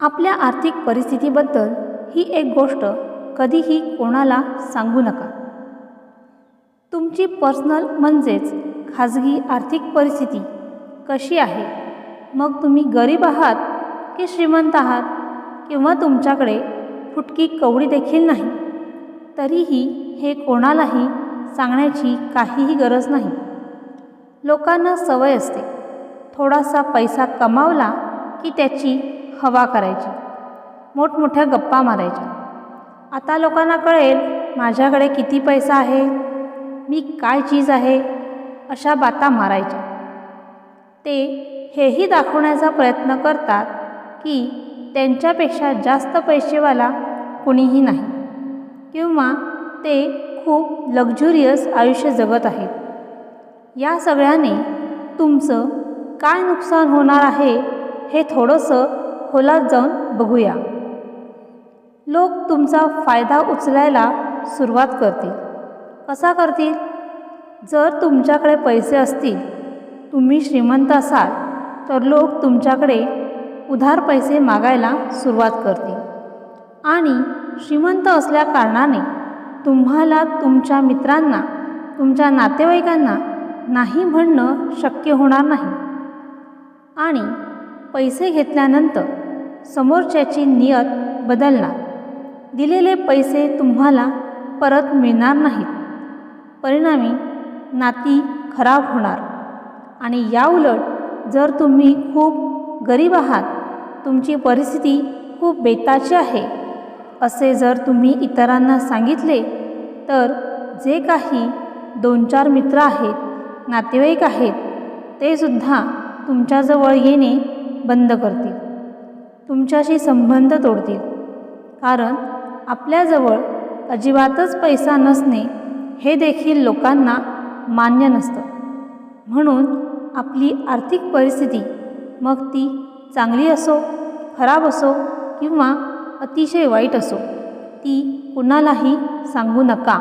आपल्या आर्थिक परिस्थितीबद्दल ही एक गोष्ट कधीही कोणाला सांगू नका. तुमची पर्सनल म्हणजेच खाजगी आर्थिक परिस्थिती कशी आहे? मग तुम्ही गरीब आहात की श्रीमंत आहात? किंवा तुमच्याकडे फुटकी कवडी देखील नाही? तरीही हे कोणालाही सांगण्याची काहीही गरज नाही. लोकांना सवय असते. थोडासा पैसा कमावला की त्याची हवा करायची. मोठमोठ्या गप्पा मारायच्या. आता लोकांना कळेल माझ्याकडे किती पैसा आहे? मी काय चीज आहे? अशा बाता मारायच्या. ते हेही दाखवण्याचा प्रयत्न करतात की त्यांच्यापेक्षा जास्त पैसेवाला कुणीही नाही. किंवा ते खूप लक्झुरियस आयुष्य जगत आहेत. या सगळ्याने तुमचं काय नुकसान होणार आहे हे थोडंसं खोलात जाऊन बघूया. लोक तुमचा फायदा उचलायला सुरुवात करतील. कसा करतील? जर तुमच्याकडे पैसे असतील तुम्ही श्रीमंत असाल तर लोक तुमच्याकडे उधार पैसे मागायला सुरुवात करतील. आणि श्रीमंत असल्या कारणाने तुम्हाला तुमच्या मित्रांना तुमच्या नातेवाईकांना नाही म्हणणं शक्य होणार नाही. आणि पैसे घेतल्यानंतर समोरच्याची नियत बदलणार. दिलेले पैसे तुम्हाला परत मिळणार नाहीत. परिणामी नाती खराब होणार. आणि याउलट जर तुम्ही खूप गरीब आहात तुमची परिस्थिती खूप बेताची आहे असे जर तुम्ही इतरांना सांगितले तर जे काही दोन चार मित्र आहेत नातेवाईक आहेत ते सुद्धा तुमच्याजवळ येणे बंद करतील. तुमच्याशी संबंध तोडतील. कारण आपल्याजवळ अजिबातच पैसा नसणे हे देखील लोकांना मान्य नसतं. म्हणून आपली आर्थिक परिस्थिती मग ती चांगली असो खराब असो किंवा अतिशय वाईट असो ती कुणालाही सांगू नका.